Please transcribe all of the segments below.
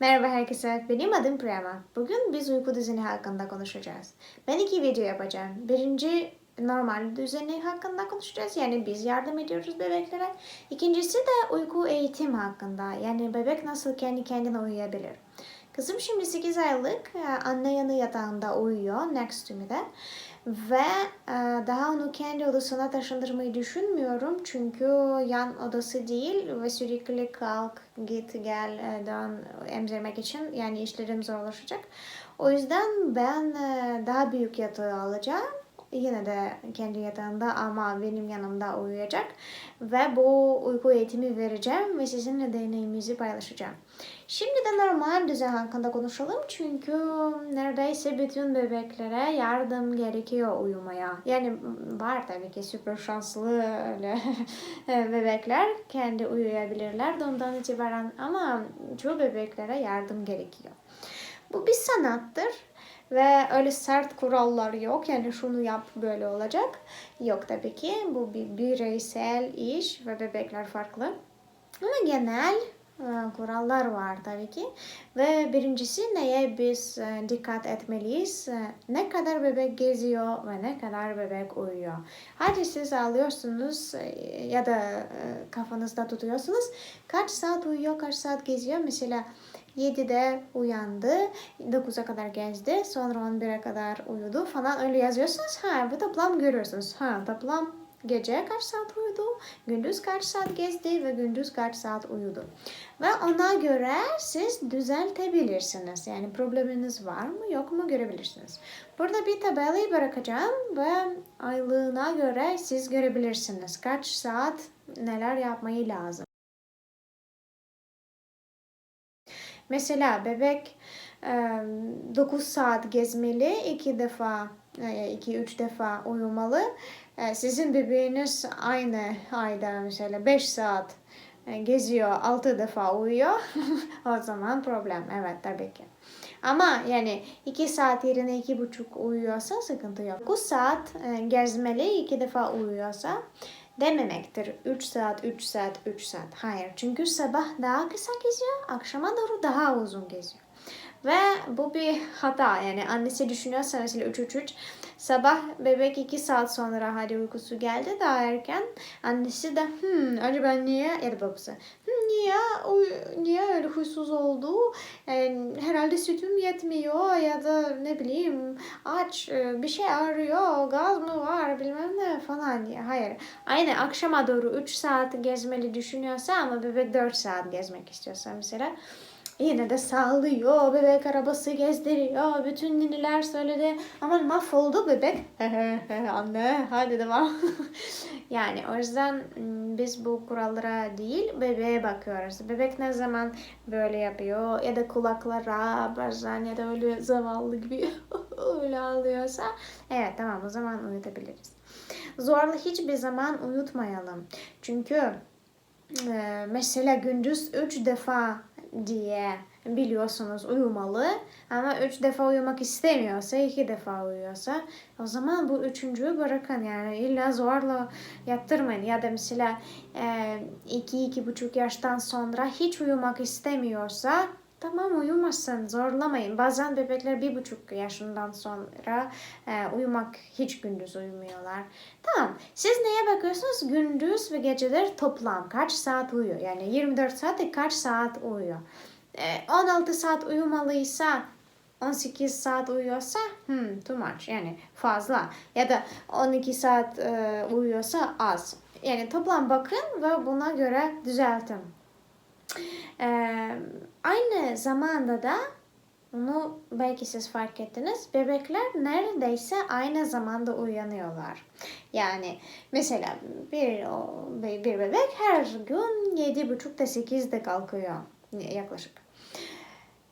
Merhaba herkese, benim adım Prema. Bugün biz uyku düzeni hakkında konuşacağız. Ben iki video yapacağım. Birinci normal düzeni hakkında konuşacağız. Yani biz yardım ediyoruz bebeklere. İkincisi de uyku eğitim hakkında. Yani bebek nasıl kendi kendine uyuyabilir. Kızım şimdi 8 aylık e, anne yanı yatağında uyuyor. Next to me'de. Ve e, daha onu kendi odasına taşındırmayı düşünmüyorum. Çünkü yan odası değil ve sürekli kalk, git, gel, e, dön emzirmek için yani işlerim zorlaşacak. O yüzden ben e, daha büyük yatağı alacağım. Yine de kendi yatağında ama benim yanımda uyuyacak. Ve bu uyku eğitimi vereceğim ve sizinle deneyimimizi paylaşacağım. Şimdi de normal düzen hakkında konuşalım çünkü neredeyse bütün bebeklere yardım gerekiyor uyumaya. Yani var tabii ki süper şanslı öyle bebekler kendi uyuyabilirler doğumdan itibaren ama çoğu bebeklere yardım gerekiyor. Bu bir sanattır ve öyle sert kurallar yok. Yani şunu yap böyle olacak. Yok tabii ki. Bu bir bireysel iş ve bebekler farklı. Ama genel kurallar var tabii ki. Ve birincisi neye biz e, dikkat etmeliyiz? E, Ne kadar bebek geziyor ve ne kadar bebek uyuyor. Hadi siz alıyorsunuz ya da kafanızda tutuyorsunuz. Kaç saat uyuyor, kaç saat geziyor? Mesela 7'de uyandı, 9'a kadar gezdi, sonra 11'e kadar uyudu falan öyle yazıyorsunuz. Ha bu toplam görüyorsunuz. Ha toplam gece kaç saat uyudu, gündüz kaç saat gezdi ve gündüz kaç saat uyudu. Ve ona göre siz düzeltebilirsiniz. Yani probleminiz var mı yok mu görebilirsiniz. Burada bir tabelayı bırakacağım ve aylığına göre siz görebilirsiniz. Kaç saat neler yapmayı lazım. Mesela bebek 9 saat gezmeli, 2 defa 2-3 defa uyumalı. Sizin bebeğiniz aynı ayda mesela 5 saat geziyor, 6 defa uyuyor. o zaman problem. Evet tabii ki. Ama yani 2 saat yerine 2,5 uyuyorsa sıkıntı yok. 9 saat gezmeli, 2 defa uyuyorsa dememektir. 3 saat, 3 saat, 3 saat. Hayır. Çünkü sabah daha kısa geziyor, akşama doğru daha uzun geziyor. Ve bu bir hata. Yani annesi düşünüyorsa mesela 3-3-3 sabah bebek 2 saat sonra hadi uykusu geldi daha erken. Annesi de hmm acaba niye ya da babası hmm, niye niye öyle huysuz oldu? Yani, herhalde sütüm yetmiyor ya da ne bileyim aç bir şey arıyor gaz mı var bilmem ne falan diye. Hayır. Aynı akşama doğru 3 saat gezmeli düşünüyorsa ama bebek 4 saat gezmek istiyorsa mesela Yine de sağlıyor, bebek arabası gezdiriyor, bütün niniler söyledi. Ama mahvoldu bebek. Anne hadi devam. yani o yüzden biz bu kurallara değil bebeğe bakıyoruz. Bebek ne zaman böyle yapıyor ya da kulaklara bazen ya da öyle zavallı gibi öyle ağlıyorsa evet tamam o zaman uyutabiliriz. Zorla hiçbir zaman uyutmayalım. Çünkü mesela gündüz 3 defa diye biliyorsunuz uyumalı. Ama üç defa uyumak istemiyorsa, iki defa uyuyorsa o zaman bu üçüncüyü bırakın. Yani illa zorla yattırmayın. Ya da mesela e, iki, iki buçuk yaştan sonra hiç uyumak istemiyorsa Tamam uyumasın, zorlamayın. Bazen bebekler bir buçuk yaşından sonra e, uyumak hiç gündüz uyumuyorlar. Tamam, siz neye bakıyorsunuz? Gündüz ve geceler toplam kaç saat uyuyor? Yani 24 saatte kaç saat uyuyor? E, 16 saat uyumalıysa 18 saat uyuyorsa hmm, too much yani fazla ya da 12 saat e, uyuyorsa az. Yani toplam bakın ve buna göre düzeltin. Ee, aynı zamanda da bunu belki siz fark ettiniz. Bebekler neredeyse aynı zamanda uyanıyorlar. Yani mesela bir, bir bebek her gün 7.30'da 8'de kalkıyor yaklaşık.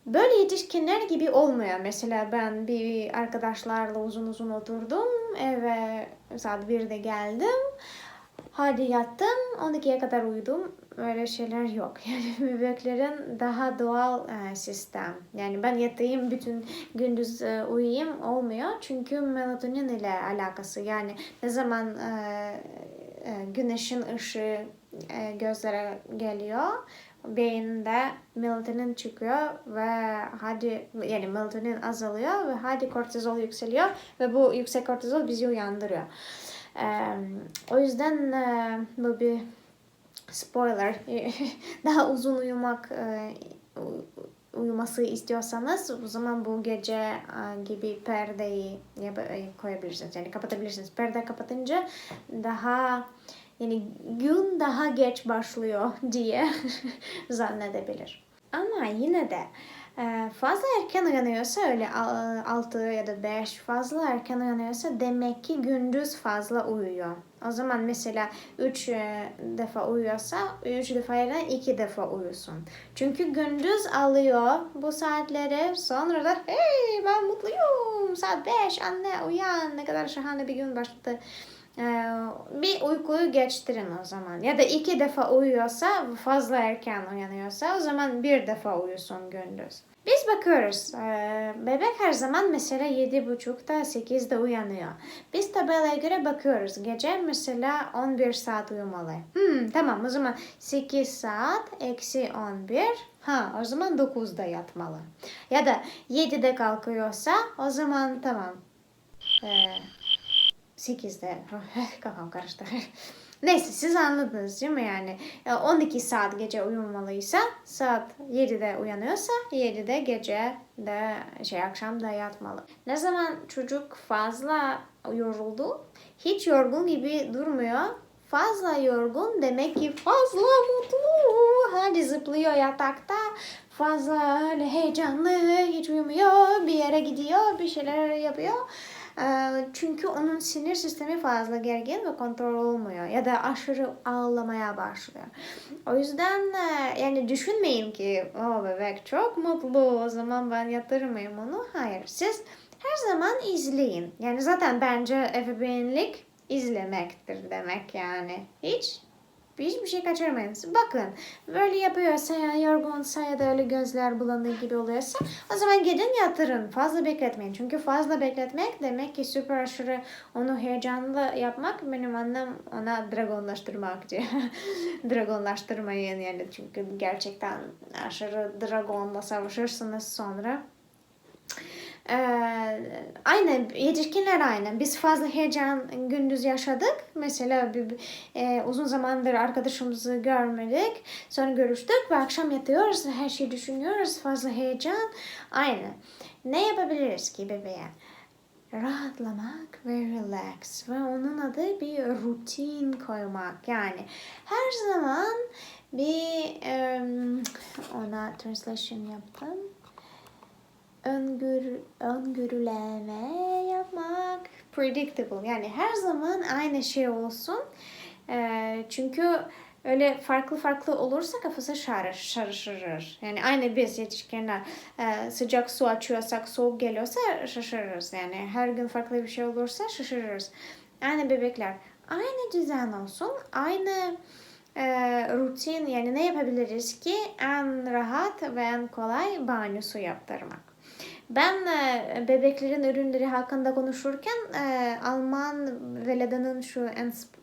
Böyle yetişkinler gibi olmuyor. Mesela ben bir arkadaşlarla uzun uzun oturdum eve saat 1'de geldim. Hadi yattım 12'ye kadar uyudum öyle şeyler yok. Yani bebeklerin daha doğal e, sistem. Yani ben yatayım bütün gündüz e, uyuyayım olmuyor. Çünkü melatonin ile alakası. Yani ne zaman e, e, güneşin ışığı e, gözlere geliyor beyninde melatonin çıkıyor ve hadi yani melatonin azalıyor ve hadi kortizol yükseliyor ve bu yüksek kortizol bizi uyandırıyor. Ee, o yüzden e, bu bir spoiler daha uzun uyumak e, uyuması istiyorsanız o zaman bu gece e, gibi perdeyi yap- koyabilirsiniz. Yani kapatabilirsiniz. Perde kapatınca daha yani gün daha geç başlıyor diye zannedebilir. Ama yine de e, fazla erken uyanıyorsa öyle 6 ya da 5 fazla erken uyanıyorsa demek ki gündüz fazla uyuyor. O zaman mesela 3 defa uyuyorsa 3 defa yerine 2 defa uyusun. Çünkü gündüz alıyor bu saatleri sonra da hey ben mutluyum saat 5 anne uyan ne kadar şahane bir gün başladı. Ee, bir uykuyu geçtirin o zaman. Ya da iki defa uyuyorsa fazla erken uyanıyorsa o zaman bir defa uyusun gündüz. Biz bakıyoruz. Ee, bebek her zaman mesela yedi buçukta sekizde uyanıyor. Biz tabelaya göre bakıyoruz. Gece mesela 11 saat uyumalı. Hmm, tamam o zaman 8 saat eksi 11 Ha o zaman 9'da yatmalı. Ya da 7'de kalkıyorsa o zaman tamam. Ee, 8'de kafam karıştı. Neyse siz anladınız değil mi yani 12 saat gece uyumalıysa saat 7'de uyanıyorsa 7'de gece de şey akşam da yatmalı. Ne zaman çocuk fazla yoruldu hiç yorgun gibi durmuyor. Fazla yorgun demek ki fazla mutlu. Hadi zıplıyor yatakta. Fazla öyle heyecanlı hiç uyumuyor. Bir yere gidiyor bir şeyler yapıyor. Ee, çünkü onun sinir sistemi fazla gergin ve kontrol olmuyor ya da aşırı ağlamaya başlıyor. O yüzden e, yani düşünmeyin ki o bebek çok mutlu o zaman ben yatırmayayım onu. Hayır siz her zaman izleyin. Yani zaten bence ebeveynlik izlemektir demek yani. Hiç Hiçbir şey kaçırmayın. Bakın böyle yapıyorsa ya yorgunsa ya da öyle gözler bulanık gibi oluyorsa o zaman gidin yatırın. Fazla bekletmeyin. Çünkü fazla bekletmek demek ki süper aşırı onu heyecanlı yapmak benim annem ona dragonlaştırmak diye. Dragonlaştırmayın yani çünkü gerçekten aşırı dragonla savaşırsınız sonra ee, aynı yetişkinler aynı. Biz fazla heyecan gündüz yaşadık. Mesela bir, e, uzun zamandır arkadaşımızı görmedik. Sonra görüştük ve akşam yatıyoruz. Her şeyi düşünüyoruz. Fazla heyecan. Aynı. Ne yapabiliriz ki bebeğe? rahatlamak ve relax ve onun adı bir rutin koymak yani her zaman bir um, ona translation yaptım öngör, öngörüleme yapmak. Predictable yani her zaman aynı şey olsun. E, çünkü öyle farklı farklı olursa kafası şarır, şaşırır. Yani aynı biz yetişkinler e, sıcak su açıyorsak soğuk geliyorsa şaşırırız. Yani her gün farklı bir şey olursa şaşırırız. Aynı bebekler aynı düzen olsun, aynı e, rutin yani ne yapabiliriz ki en rahat ve en kolay banyosu yaptırmak. Ben e, bebeklerin ürünleri hakkında konuşurken e, Alman Veleda'nın şu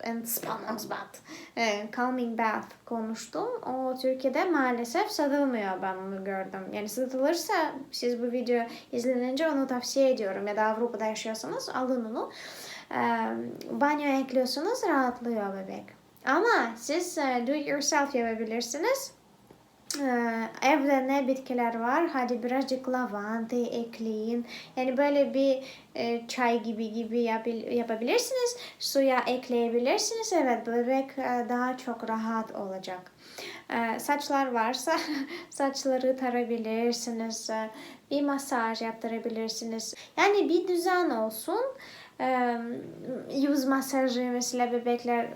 Entspannungsbad, e, Calming Bath konuştum. O Türkiye'de maalesef satılmıyor ben onu gördüm. Yani satılırsa siz bu video izlenince onu tavsiye ediyorum. Ya da Avrupa'da yaşıyorsanız alın onu. E, banyo ekliyorsunuz rahatlıyor bebek. Ama siz e, do it yourself yapabilirsiniz. Ee, evde ne bitkiler var? Hadi birazcık lavanta ekleyin. Yani böyle bir e, çay gibi gibi yapabilirsiniz. Suya ekleyebilirsiniz. Evet bebek e, daha çok rahat olacak. E, saçlar varsa saçları tarabilirsiniz. Bir masaj yaptırabilirsiniz. Yani bir düzen olsun yüz masajı mesela bebekler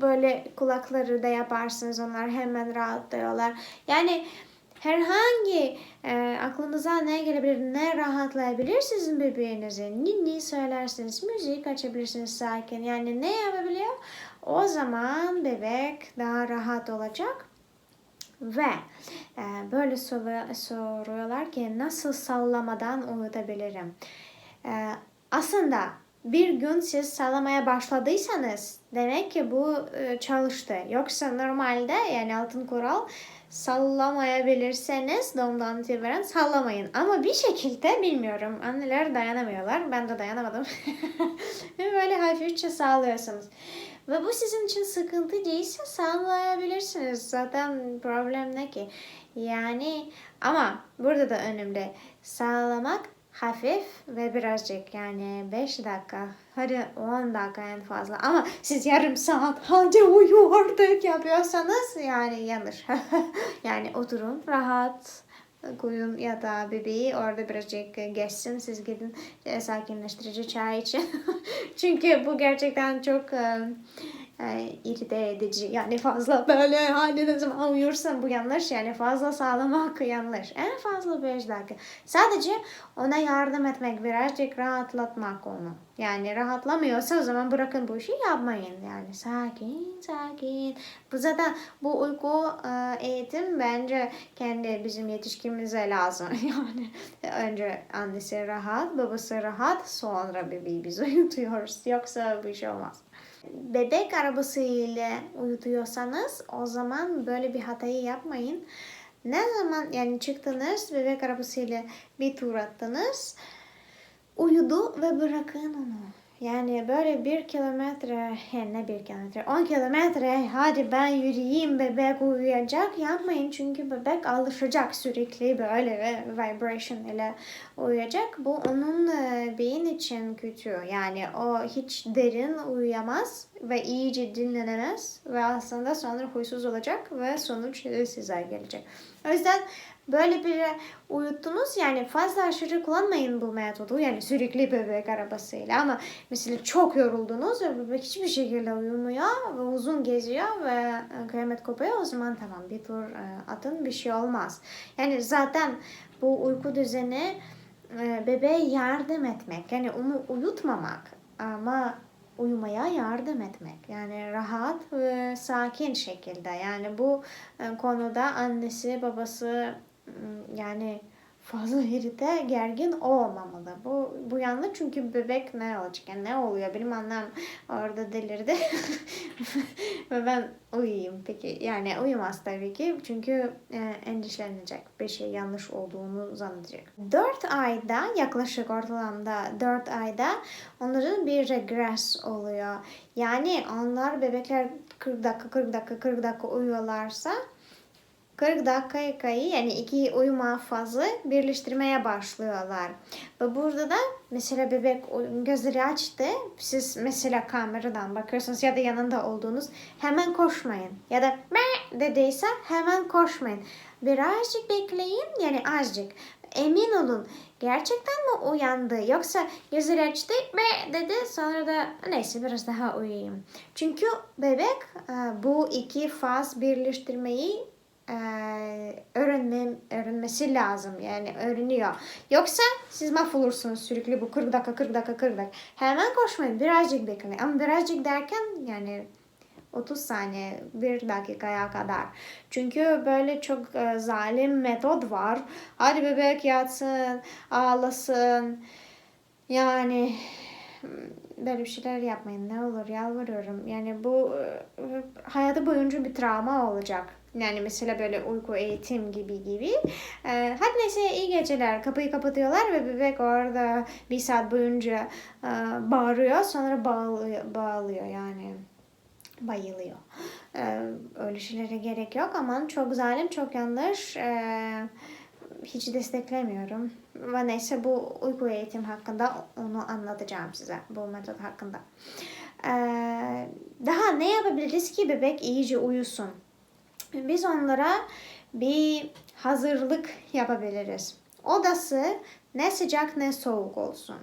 böyle kulakları da yaparsınız onlar hemen rahatlıyorlar. Yani herhangi e, aklınıza ne gelebilir, ne rahatlayabilir sizin bebeğinizi. Ninni söylersiniz, müzik açabilirsiniz sakin. Yani ne yapabiliyor? O zaman bebek daha rahat olacak. Ve e, böyle soruyorlar ki nasıl sallamadan uyutabilirim? E, aslında bir gün siz sallamaya başladıysanız demek ki bu e, çalıştı. Yoksa normalde yani altın kural sallamayabilirseniz doğumdan itibaren sallamayın. Ama bir şekilde bilmiyorum anneler dayanamıyorlar. Ben de dayanamadım. Böyle hafifçe sallıyorsunuz. Ve bu sizin için sıkıntı değilse sallayabilirsiniz. Zaten problem ne ki? Yani ama burada da önemli. Sallamak hafif ve birazcık yani 5 dakika hadi 10 dakika en fazla ama siz yarım saat hadi uyu artık yapıyorsanız yani yanlış. yani oturun rahat koyun ya da bebeği orada birazcık geçsin siz gidin e, sakinleştirici çay için. Çünkü bu gerçekten çok e, e, irite edici. Yani fazla böyle hani ne zaman bu yanlış. Yani fazla sağlamak yanlış. En fazla 5 dakika. Sadece ona yardım etmek, birazcık rahatlatmak onu. Yani rahatlamıyorsa o zaman bırakın bu işi yapmayın. Yani sakin sakin. Bu zaten bu uyku e, eğitim bence kendi bizim yetişkimize lazım. Yani önce annesi rahat, babası rahat, sonra bebeği biz uyutuyoruz. Yoksa bir şey olmaz bebek arabası ile uyutuyorsanız o zaman böyle bir hatayı yapmayın. Ne zaman yani çıktınız bebek arabası ile bir tur attınız uyudu ve bırakın onu. Yani böyle bir kilometre, ne bir kilometre, on kilometre hadi ben yürüyeyim bebek uyuyacak yapmayın. Çünkü bebek alışacak sürekli böyle vibration ile uyuyacak. Bu onun e, beyin için kötü. Yani o hiç derin uyuyamaz ve iyice dinlenemez ve aslında sonra huysuz olacak ve sonuç size gelecek. O yüzden böyle bir uyuttunuz yani fazla aşırı kullanmayın bu metodu yani sürekli bebek arabasıyla ama mesela çok yoruldunuz ve bebek hiçbir şekilde uyumuyor ve uzun geziyor ve e, kıyamet kopuyor o zaman tamam bir tur e, atın bir şey olmaz. Yani zaten bu uyku düzeni e, bebeğe yardım etmek yani onu uyutmamak ama uyumaya yardım etmek. Yani rahat ve sakin şekilde. Yani bu konuda annesi, babası yani fazla irite gergin olmamalı. Bu, bu yanlış çünkü bebek ne olacak? Yani ne oluyor? Benim annem orada delirdi. Ve ben uyuyayım peki. Yani uyumaz tabii ki. Çünkü e, endişelenecek. Bir şey yanlış olduğunu zannedecek. 4 ayda yaklaşık ortalamda 4 ayda onların bir regres oluyor. Yani onlar bebekler 40 dakika 40 dakika 40 dakika uyuyorlarsa 40 dakikayı yani iki uyuma fazı birleştirmeye başlıyorlar. Ve burada da mesela bebek gözleri açtı. Siz mesela kameradan bakıyorsunuz ya da yanında olduğunuz hemen koşmayın. Ya da me dediyse hemen koşmayın. Birazcık bekleyin yani azıcık. Emin olun gerçekten mi uyandı yoksa gözleri açtı me dedi sonra da neyse biraz daha uyuyayım. Çünkü bebek bu iki faz birleştirmeyi öğrenme, öğrenmesi lazım. Yani öğreniyor. Yoksa siz mahvolursunuz sürekli bu 40 dakika 40 dakika 40 dakika. Hemen koşmayın. Birazcık bekleyin. Ama birazcık derken yani 30 saniye, 1 dakikaya kadar. Çünkü böyle çok e, zalim metod var. Hadi bebek yatsın, ağlasın. Yani böyle bir şeyler yapmayın. Ne olur yalvarıyorum. Yani bu e, hayatı boyunca bir travma olacak. Yani mesela böyle uyku eğitim gibi gibi. Ee, hadi neyse iyi geceler. Kapıyı kapatıyorlar ve bebek orada bir saat boyunca e, bağırıyor. Sonra bağlıyor, bağlıyor yani bayılıyor. Ee, öyle şeylere gerek yok. Aman çok zalim, çok yanlış. Ee, hiç desteklemiyorum. Ve neyse bu uyku eğitim hakkında onu anlatacağım size. Bu metot hakkında. Ee, daha ne yapabiliriz ki bebek iyice uyusun? Biz onlara bir hazırlık yapabiliriz. Odası ne sıcak ne soğuk olsun.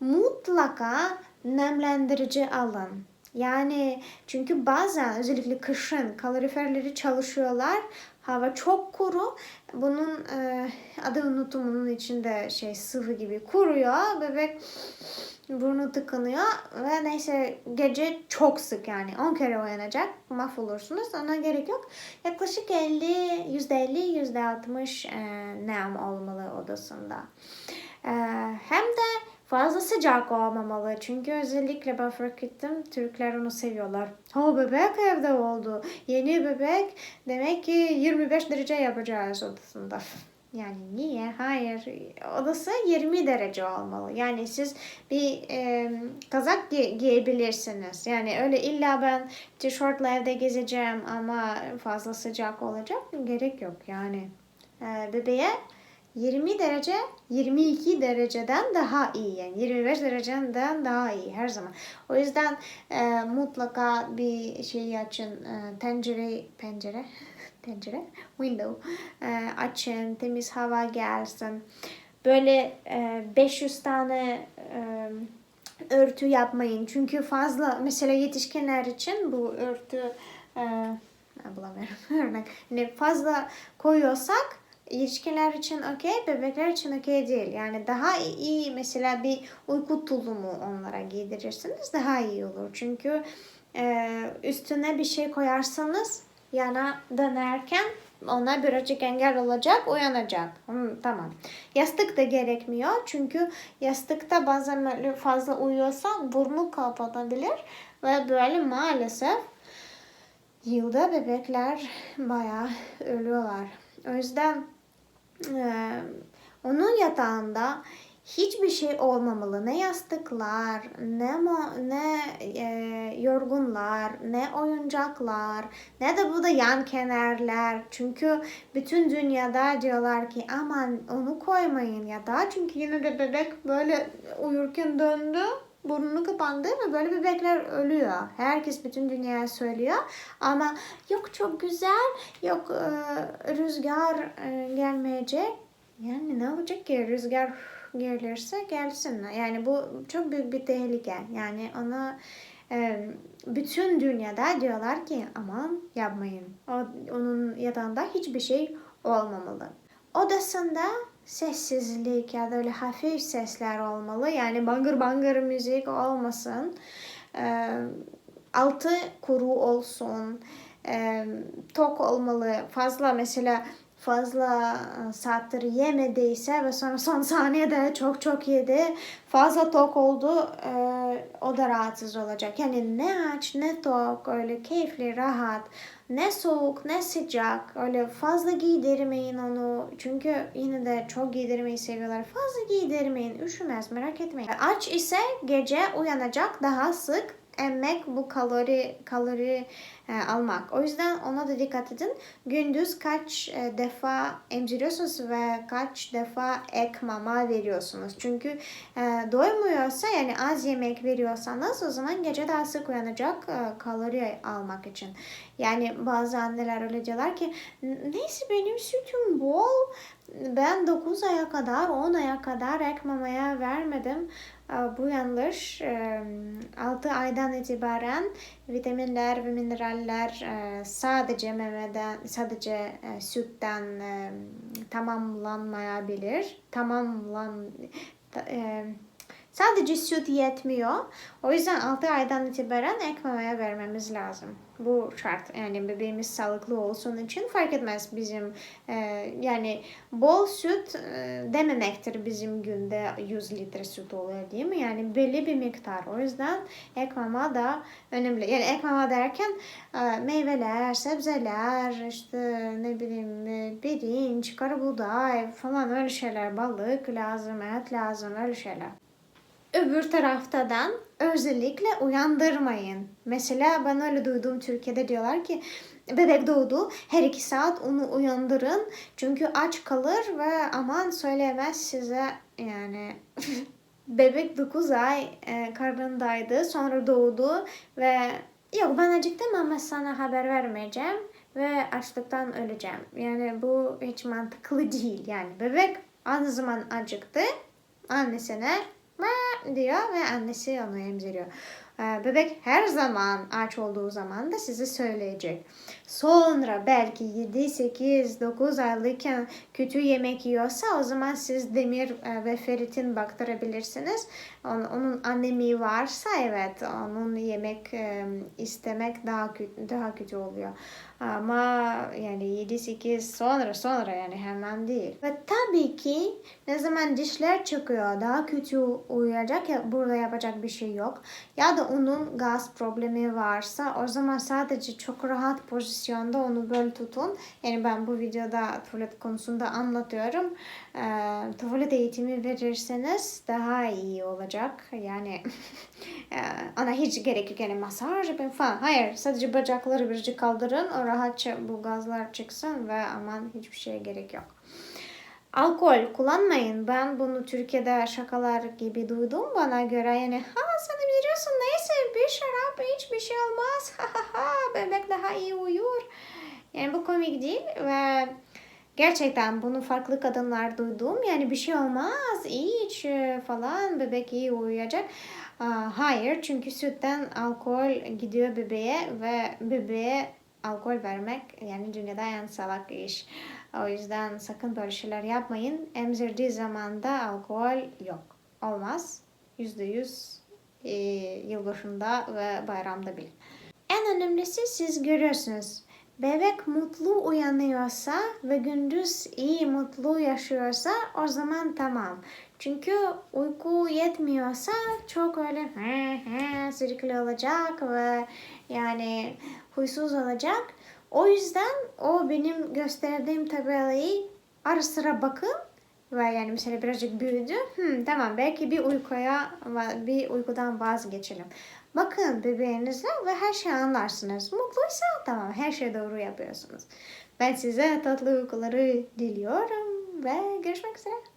Mutlaka nemlendirici alın. Yani çünkü bazen özellikle kışın kaloriferleri çalışıyorlar. Hava çok kuru. Bunun e, adı unutumunun içinde şey sıvı gibi kuruyor. Bebek burnu tıkanıyor ve neyse gece çok sık yani 10 kere uyanacak mahvolursunuz ona gerek yok. Yaklaşık 50 %50 %60 e, nem olmalı odasında. E, hem de fazla sıcak olmamalı. Çünkü özellikle ben fark ettim Türkler onu seviyorlar. O bebek evde oldu. Yeni bebek demek ki 25 derece yapacağız odasında. Yani niye? Hayır. Odası 20 derece olmalı. Yani siz bir e, kazak gi- giyebilirsiniz. Yani öyle illa ben tişörtle evde gezeceğim ama fazla sıcak olacak gerek yok. Yani e, bebeğe 20 derece 22 dereceden daha iyi yani 25 dereceden daha iyi her zaman. O yüzden e, mutlaka bir şey açın e, tencere pencere tencere window e, açın temiz hava gelsin. Böyle e, 500 tane e, örtü yapmayın. Çünkü fazla mesela yetişkinler için bu örtü e, bulamıyorum örnek. Yani fazla koyuyorsak yetişkinler için okey, bebekler için okey değil. Yani daha iyi mesela bir uyku tulumu onlara giydirirsiniz daha iyi olur. Çünkü e, üstüne bir şey koyarsanız yana dönerken ona birazcık engel olacak, uyanacak. Hmm, tamam. Yastık da gerekmiyor. Çünkü yastıkta bazen böyle fazla uyuyorsa burnu kapatabilir. Ve böyle maalesef yılda bebekler bayağı ölüyorlar. O yüzden e, onun yatağında hiçbir şey olmamalı. Ne yastıklar, ne mo, ne e, yorgunlar, ne oyuncaklar, ne de bu da yan kenarlar. Çünkü bütün dünyada diyorlar ki aman onu koymayın ya da çünkü yine de bebek böyle uyurken döndü burnunu kapandı ve böyle bebekler ölüyor. Herkes bütün dünyaya söylüyor. Ama yok çok güzel, yok e, rüzgar e, gelmeyecek. Yani ne olacak ki rüzgar gelirse gelsin. Yani bu çok büyük bir tehlike. Yani ona e, bütün dünyada diyorlar ki aman yapmayın. O, onun yatağında hiçbir şey olmamalı. Odasında sessizlik ya da öyle hafif sesler olmalı. Yani bangır bangır müzik olmasın. Altı kuru olsun. Tok olmalı. Fazla mesela fazla saattir yemediyse ve sonra son saniyede çok çok yedi fazla tok oldu e, o da rahatsız olacak. Yani ne aç ne tok öyle keyifli rahat ne soğuk ne sıcak öyle fazla giydirmeyin onu çünkü yine de çok giydirmeyi seviyorlar fazla giydirmeyin üşümez merak etmeyin. Aç ise gece uyanacak daha sık emmek bu kalori kalori e, almak. O yüzden ona da dikkat edin. Gündüz kaç e, defa emziriyorsunuz ve kaç defa ek mama veriyorsunuz. Çünkü e, doymuyorsa yani az yemek veriyorsanız o zaman gece daha sık uyanacak e, kalori almak için. Yani bazı anneler öyle diyorlar ki neyse benim sütüm bol ben 9 aya kadar 10 aya kadar ek mamaya vermedim. Bu yanlış. 6 aydan itibaren vitaminler ve mineraller sadece memeden, sadece sütten tamamlanmayabilir. Tamamlan Sadece süt yetmiyor. O yüzden 6 aydan itibaren ek mamaya vermemiz lazım. Bu şart. Yani bebeğimiz sağlıklı olsun için fark etmez bizim e, yani bol süt e, dememektir bizim günde 100 litre süt oluyor değil mi? Yani belli bir miktar. O yüzden ek mama da önemli. Yani ek mama derken e, meyveler, sebzeler, işte ne bileyim pirinç, karabuğday falan öyle şeyler, balık lazım, et lazım öyle şeyler öbür taraftadan özellikle uyandırmayın. Mesela ben öyle duydum Türkiye'de diyorlar ki bebek doğdu her iki saat onu uyandırın. Çünkü aç kalır ve aman söyleyemez size yani bebek 9 ay e, karnındaydı sonra doğdu ve yok ben acıktım ama sana haber vermeyeceğim ve açlıktan öleceğim. Yani bu hiç mantıklı değil yani bebek aynı zaman acıktı annesine diyor ve annesi onu emziriyor. Ee, bebek her zaman aç olduğu zaman da size söyleyecek. Sonra belki 7, 8, 9 aylıkken kötü yemek yiyorsa o zaman siz demir e, ve feritin baktırabilirsiniz. Onun annemi varsa evet onun yemek e, istemek daha kötü, daha kötü oluyor. Ama yani 7-8 sonra sonra yani hemen değil. Ve tabii ki ne zaman dişler çıkıyor daha kötü uyuyacak ya burada yapacak bir şey yok. Ya da onun gaz problemi varsa o zaman sadece çok rahat pozisyonda onu böyle tutun. Yani ben bu videoda tuvalet konusunda anlatıyorum. Ee, tuvalet eğitimi verirseniz daha iyi olacak. Yani e, ona hiç gerek yok yani masaj yapın falan. Hayır sadece bacakları birazcık kaldırın. O rahatça bu gazlar çıksın ve aman hiçbir şeye gerek yok. Alkol kullanmayın. Ben bunu Türkiye'de şakalar gibi duydum bana göre. Yani ha sen biliyorsun neyse bir şarap hiç bir şey olmaz. Bebek daha iyi uyur. Yani bu komik değil ve gerçekten bunu farklı kadınlar duydum. Yani bir şey olmaz iç falan bebek iyi uyuyacak. Hayır çünkü sütten alkol gidiyor bebeğe ve bebeğe alkol vermek yani dünyada en salak iş. O yüzden sakın böyle şeyler yapmayın. Emzirdiği zaman da alkol yok. Olmaz. Yüzde yüz e, yılbaşında ve bayramda bile. En önemlisi siz görüyorsunuz. Bebek mutlu uyanıyorsa ve gündüz iyi mutlu yaşıyorsa o zaman tamam. Çünkü uyku yetmiyorsa çok öyle he he sürekli olacak ve yani huysuz olacak. O yüzden o benim gösterdiğim tabelayı ara sıra bakın ve yani mesela birazcık büyüdü. Hmm, tamam belki bir uykuya bir uykudan vazgeçelim. Bakın bebeğinizle ve her şeyi anlarsınız. Mutluysa tamam her şey doğru yapıyorsunuz. Ben size tatlı uykuları diliyorum ve görüşmek üzere.